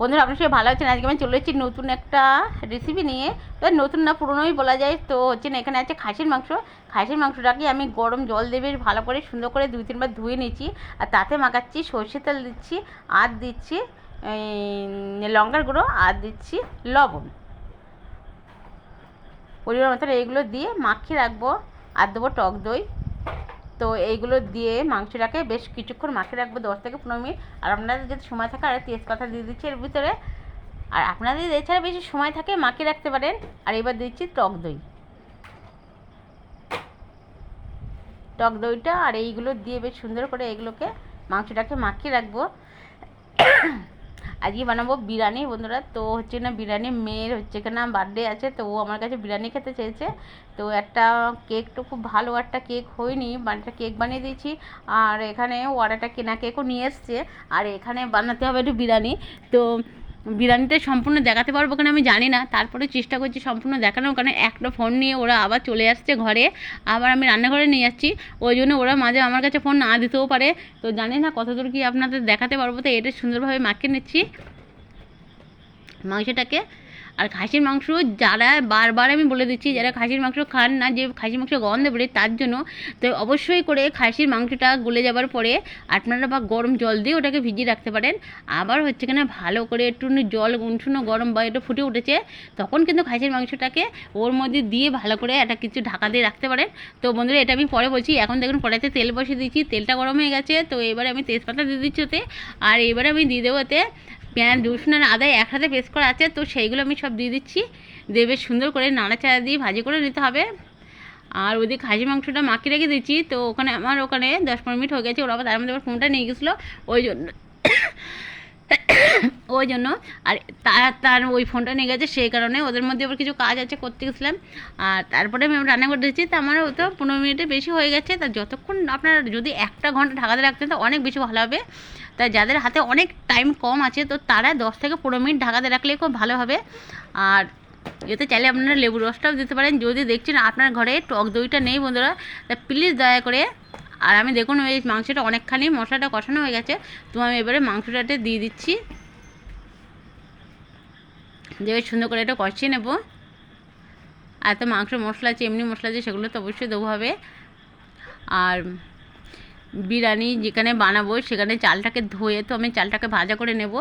বন্ধুরা, আপনার সবাই ভালো আছেন? আজকে আমি চলে এসেছি নতুন একটা রেসিপি নিয়ে। তো নতুন না পুরনোই বলা যায়, তো হচ্ছে না, এখানে আছে খাসির মাংস। খাসির মাংসটাকে আমি গরম জল দেবে ভালো করে সুন্দর করে দুই তিনবার ধুয়ে নিচ্ছি আর তাতে মাখাচ্ছি সর্ষের তেল দিচ্ছি, আর দিচ্ছি লঙ্কার গুঁড়ো, আর দিচ্ছি লবণ। পরিমাণ মতন এইগুলো দিয়ে মাখিয়ে রাখব, আর দেবো টক দই। তো এইগুলো দিয়ে মাংসটাকে বেশ কিছুক্ষণ মাখিয়ে রাখব, দশ থেকে পনেরো মিনিট। আর আপনাদের যদি সময় থাকে আর তেজপাতা দিয়ে দিচ্ছি এর ভিতরে। আর আপনাদের এছাড়া বেশি সময় থাকে, মাখিয়ে রাখতে পারেন। আর এবার দিচ্ছি টক দই। টক দইটা আর এইগুলো দিয়ে বেশ সুন্দর করে এগুলোকে, মাংসটাকে মাখিয়ে রাখব। আজকে বানাবো বিরিয়ানি, বন্ধুরা। তো হচ্ছে না, বিরিয়ানি মেয়ের হচ্ছে কিনা বার্থডে আছে, তো ও আমার কাছে বিরিয়ানি খেতে চেয়েছে। তো একটা কেক তো খুব ভালো, একটা কেক হয়নি একটা কেক বানিয়ে দিয়েছি। আর এখানে অর্ডারটা কেনা কেকও নিয়ে এসছে। আর এখানে বানাতে হবে একটু বিরিয়ানি। তো বিরিয়ানিটা সম্পূর্ণ দেখাতে পারব কিনা আমি জানি না। তারপরে চেষ্টা করছি সম্পূর্ণ দেখানোর কারণে একটা ফোন নিয়ে ওরা আবার চলে আসছে ঘরে। আবার আমি রান্নাঘরে নিয়ে যাচ্ছি ওই জন্য ওরা মাঝে আমার কাছে ফোন না দিতেও পারে। তো জানি না কতদূর কি আপনাদের দেখাতে পারব। তো এটা সুন্দরভাবে মাখিয়ে নিচ্ছি। মাংসটাকে আর খাসির মাংস যারা বারবার আমি বলে দিচ্ছি, যারা খাসির মাংস খান না, যে খাসির মাংস গন্ধ বেরোয় তার জন্য তো অবশ্যই করে খাসির মাংসটা গলে যাবার পরে আপনারা বা গরম জল দিয়ে ওটাকে ভিজিয়ে রাখতে পারেন। আবার হচ্ছে কিনা ভালো করে একটু জল উঠুনো গরম বা একটু ফুটে উঠেছে, তখন কিন্তু খাসির মাংসটাকে ওর মধ্যে দিয়ে ভালো করে একটা কিছু ঢাকা দিয়ে রাখতে পারেন। তো বন্ধুরা, এটা আমি পরে বলছি, এখন দেখুন কড়াইতে তেল বসিয়ে দিচ্ছি, তেলটা গরম হয়ে গেছে, তো এবারে আমি তেজপাতা দিয়ে দিচ্ছি ওতে, আর এবারে আমি দিয়ে দেবো ওতে পেঁয়াজ রসুন আর আদা একসাথে পেস্ট করা আছে, তো সেইগুলো আমি সব দিয়ে দিচ্ছি। দিয়ে বেশ সুন্দর করে নাড়াচাড়া দিয়ে ভাজি করে নিতে হবে। আর ওদিকে খাসি মাংসটা মাখিয়ে রেখে দিচ্ছি, তো ওখানে আমার ওখানে দশ পনেরো মিনিট হয়ে গেছে, ওরা আবার তার মধ্যে ফোনটা নিয়ে গেছিল। ওই জন্য ওই জন্য আর তার তার ওই ফোনটা নিয়ে গেছে, সেই কারণে ওদের মধ্যে আবার কিছু কাজ আছে করতে গেছিলাম। আর তারপরে আমি রান্না করে দিচ্ছি তো আমার তো পনেরো মিনিটে বেশি হয়ে গেছে, তা যতক্ষণ আপনার যদি একটা ঘণ্টা ঢাকাতে রাখতেন, তো অনেক বেশি ভালো হবে। তা যাদের হাতে অনেক টাইম কম আছে, তো তারা দশ থেকে পনেরো মিনিট ঢাকাতে রাখলে খুব ভালো হবে। আর এতে চাইলে আপনারা লেবু রসটাও দিতে পারেন। যদি দেখছেন আপনার ঘরে টক দইটা নেই বন্ধুরা, তা প্লিজ দয়া করে, আর আমি দেখুন এই মাংসটা অনেকখানি মশলাটা কষানো হয়ে গেছে, তো আমি এবারে মাংসটাতে দিয়ে দিচ্ছি। বেশ সুন্দর করে এটা কষিয়ে নেব। আর তো মাংস মশলা আছে, এমনি মশলা আছে, সেগুলো তো অবশ্যই দেবো হবে। আর বিরিয়ানি যেখানে বানাবো, সেখানে চালটাকে ধুয়ে তো আমি চালটাকে ভাজা করে নেব।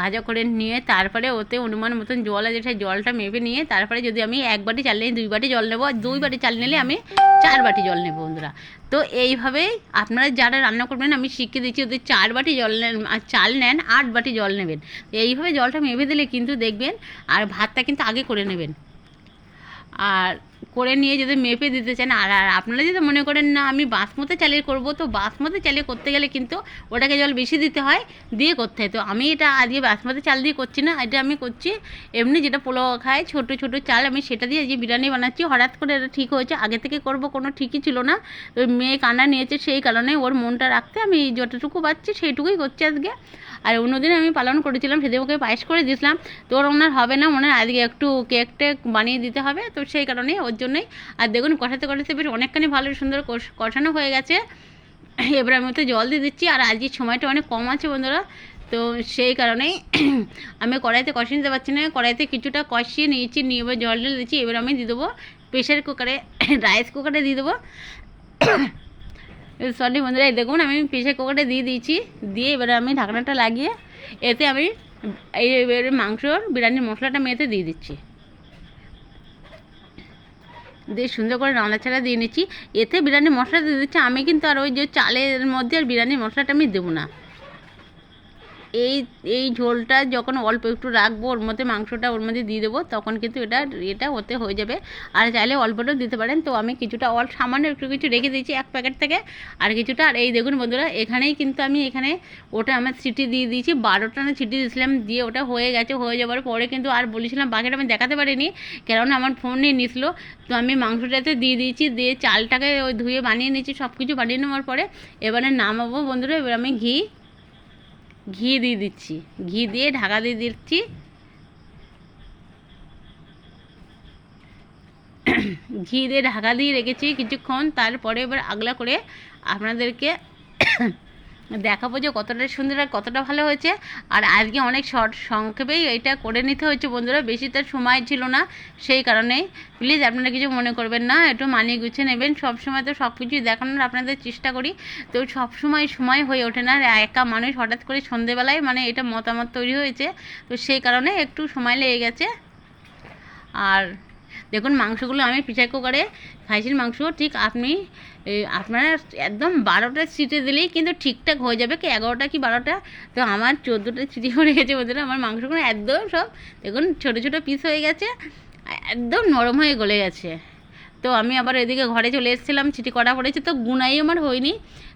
ভাজা করে নিয়ে তারপরে ওতে অনুমান মতন জল আছে, সেই জলটা মেপে নিয়ে তারপরে যদি আমি এক বাটি চাল নিই, দুই বাটি জল নেব। আর দুই বাটি চাল নিলে আমি চার বাটি জল নেব বন্ধুরা। তো এইভাবেই আপনারা যারা রান্না করবেন, আমি শিখিয়ে দিচ্ছি ওদের চার বাটি জল নেন চাল নেন, আট বাটি জল নেবেন। এইভাবে জলটা মেপে দিলে কিন্তু দেখবেন, আর ভাতটা কিন্তু আগে করে নেবেন। আর করে নিয়ে যদি মেপে দিতে চান, আর আর আপনারা যদি মনে করেন না, আমি বাসমতি চালের করব, তো বাসমতি চালে করতে গেলে কিন্তু ওটাকে জল বেশি দিতে হয়, দিয়ে করতে হয়। তো আমি এটা আজকে বাসমতি চাল দিয়ে করছি না, এটা আমি করছি এমনি যেটা পোলাও খায়, ছোট ছোট চাল, আমি সেটা দিয়ে আজকে বিরিয়ানি বানাচ্ছি। হঠাৎ করে এটা ঠিক হয়েছে, আগে থেকে করব কোনো ঠিকই ছিল না। তো মেয়ে কান্না নিয়েছে, সেই কারণে ওর মনটা রাখতে আমি যতটুকু পাচ্ছি সেইটুকুই করছি আজকে। আর অন্যদিন আমি পালন করেছিলাম সেদিন ওকে পায়েস করে দিয়েছিলাম। তো ওর ওনার হবে না হয় আজকে একটু কেক টেক বানিয়ে দিতে হবে, তো সেই কারণে ওর জন্যই। আর দেখুন, কষাতে কষাতে বেশ অনেকখানি ভালো সুন্দর কষ- কষানো হয়ে গেছে। এবার আমি ওতে জল দিয়ে দিচ্ছি, আর আজকে সময়টা অনেক কম আছে বন্ধুরা। তো সেই কারণেই আমি কড়াইতে কষিয়ে নিতে পারছি না। কড়াইতে কিছুটা কষিয়ে নিয়েছি, নিয়ে এবার জল ঢেলে দিচ্ছি। এবার আমি দিয়ে দেবো প্রেশার কুকারে রাইস কুকারে দিয়ে দেবো। সরি বন্ধুরা দেখুন, আমি প্রেশার কুকারে দিয়ে দিয়েছি। দিয়ে এবারে আমি ঢাকনাটা লাগিয়ে এতে আমি এই মাংসর বিরিয়ানির মশলাটা আমি এতে দিয়ে দিচ্ছি। দিয়ে সুন্দর করে রান্না নাড়াচাড়া দিয়ে নিচ্ছি। এতে বিরিয়ানির মশলা দিয়ে দিচ্ছি। আমি কিন্তু আর ওই যে চালের মধ্যে আর বিরিয়ানির মশলাটা আমি দেবো না। এই এই ঝোলটা যখন অল্প একটু রাখব, ওর মধ্যে মাংসটা ওর মধ্যে দিয়ে দেবো, তখন কিন্তু এটা এটা হতে হয়ে যাবে। আর চাইলে অল্পটাও দিতে পারেন। তো আমি কিছুটা অল, সামান্য একটু কিছু রেখে দিয়েছি এক প্যাকেট থেকে। আর কিছুটা, আর এই দেখুন বন্ধুরা, এখানেই কিন্তু আমি এখানে ওটা আমার সিটি দিয়ে দিয়েছি। বারোটা না সিটি দিয়েছিলাম, দিয়ে ওটা হয়ে গেছে, হয়ে যাওয়ার পরে কিন্তু আর বলেছিলাম, বাকিটা আমি দেখাতে পারিনি, কেননা আমার ফোন নিয়ে নিছিল। তো আমি মাংসটাতে দিয়ে দিয়েছি, দিয়ে চালটাকে ওই ধুয়ে বানিয়ে নিয়েছি সব কিছু বানিয়ে নেওয়ার পরে। এবারে নামাবো বন্ধুরা, এবার আমি ঘি। ঘি দিয়ে দিচ্ছি। ঘি দিয়ে ঢাকা দিয়ে দিচ্ছি। ঘি দিয়ে ঢাকা দিয়ে রেখেছি কিছুক্ষণ। তারপরে এবার আগলা করে আপনাদেরকে দেখাবো যে কতটা সুন্দর আর কতটা ভালো হয়েছে। আর আজকে অনেক শর্ট সংক্ষেপেই এটা করে নিতে হয়েছে বন্ধুরা, বেশি তার সময় ছিল না, সেই কারণেই প্লিজ আপনারা কিছু মনে করবেন না, একটু মানিয়ে গুছিয়ে নেবেন। সব সময় তো সব কিছুই দেখানোর আপনাদের চেষ্টা করি। তো সব সময় হয়ে ওঠে না একা মানুষ হঠাৎ করে সন্ধেবেলায় মানে এটা মতামত তৈরি হয়েছে। তো সেই কারণে একটু সময় লেগে গেছে। আর দেখুন মাংসগুলো আমি প্রেসার কুকারে খাইছির মাংস ঠিক আপনি আপনারা একদম বারোটা সিটে দিলেই কিন্তু ঠিকঠাক হয়ে যাবে, কি এগারোটা কি বারোটা? তো আমার চোদ্দোটা সিটি হয়ে গেছে বন্ধুরা, আমার মাংসগুলো একদম সব দেখুন ছোটো ছোটো পিস হয়ে গেছে, একদম নরম হয়ে গলে গেছে। তো আমি আবার এদিকে ঘরে চলে এসেছিলাম চিঠি করা পড়েছে, তো গুনাই আমার হয়নি।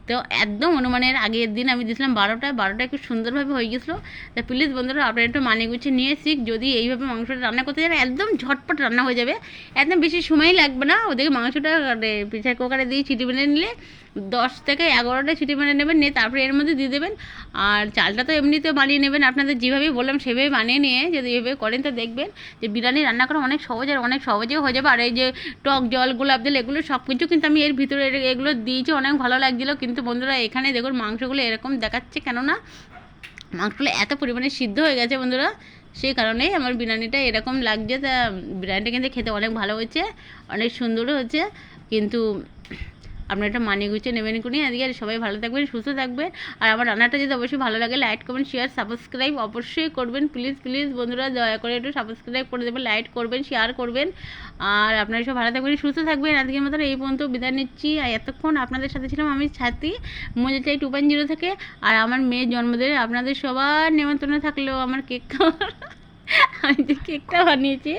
তো একদম অনুমানের আগের দিন আমি দিয়েছিলাম বারোটায়। বারোটা একটু সুন্দরভাবে হয়ে গেছিল। তা প্লিজ বন্ধুরা, আপনারা একটু মানিয়ে গুছিয়ে নিয়ে শিখ যদি এইভাবে মাংসটা রান্না করতে যাবে একদম ঝটপট রান্না হয়ে যাবে। একদম বেশি সময় লাগবে না। ওদেরকে মাংসটা প্রেসার কুকারে দিয়ে চিটি বেঁধে নিলে দশ থেকে এগারোটা চিটি মেরে নেবেন, নিয়ে তারপরে এর মধ্যে দিয়ে দেবেন। আর চালটা তো এমনিতে বানিয়ে নেবেন। আপনাদের যেভাবে বললাম সেভাবে বানিয়ে নিয়ে যদি এভাবে করেন, তো দেখবেন যে বিরিয়ানি রান্না করা অনেক সহজ আর অনেক সহজেও হয়ে যাবে। আর এই যে টক জল, গোলাপ জল, এগুলো সব কিছু কিন্তু আমি এর ভিতরে এগুলো দিয়েছি, অনেক ভালো লাগছিল। কিন্তু বন্ধুরা, এখানে দেখুন মাংসগুলো এরকম দেখাচ্ছে কেননা মাংসগুলো এত পরিমাণে সিদ্ধ হয়ে গেছে বন্ধুরা, সেই কারণেই আমার বিরিয়ানিটা এরকম লাগছে। তা বিরিয়ানিটা কিন্তু খেতে অনেক ভালো হয়েছে, অনেক সুন্দরও হয়েছে। কিন্তু আপনারা এটা মানিয়ে গুছিয়ে নেবেন কোনি আজকে সবাই ভালো থাকবেন, সুস্থ থাকবেন। আর আমার রান্নাটা যদি অবশ্যই ভালো লাগে লাইক কমেন্ট শেয়ার সাবস্ক্রাইব অবশ্যই করবেন। প্লিজ প্লিজ বন্ধুরা, দয়া করে একটু সাবস্ক্রাইব করে দেবেন লাইক করবেন শেয়ার করবেন। আর আপনারা সব ভালো থাকবেন, সুস্থ থাকবেন। আজকের মতো এই পর্যন্ত বিদায় নিচ্ছি। আর এতক্ষণ আপনাদের সাথে ছিলাম আমি ছাতি মজা চাই টু পয়েন্ট জিরো থেকে। আর আমার মেয়ের জন্মদিনে আপনাদের সবার নিমন্ত্রণ থাকলেও আমার কেক খাওয়ার আমি যে কেকটা বানিয়েছি।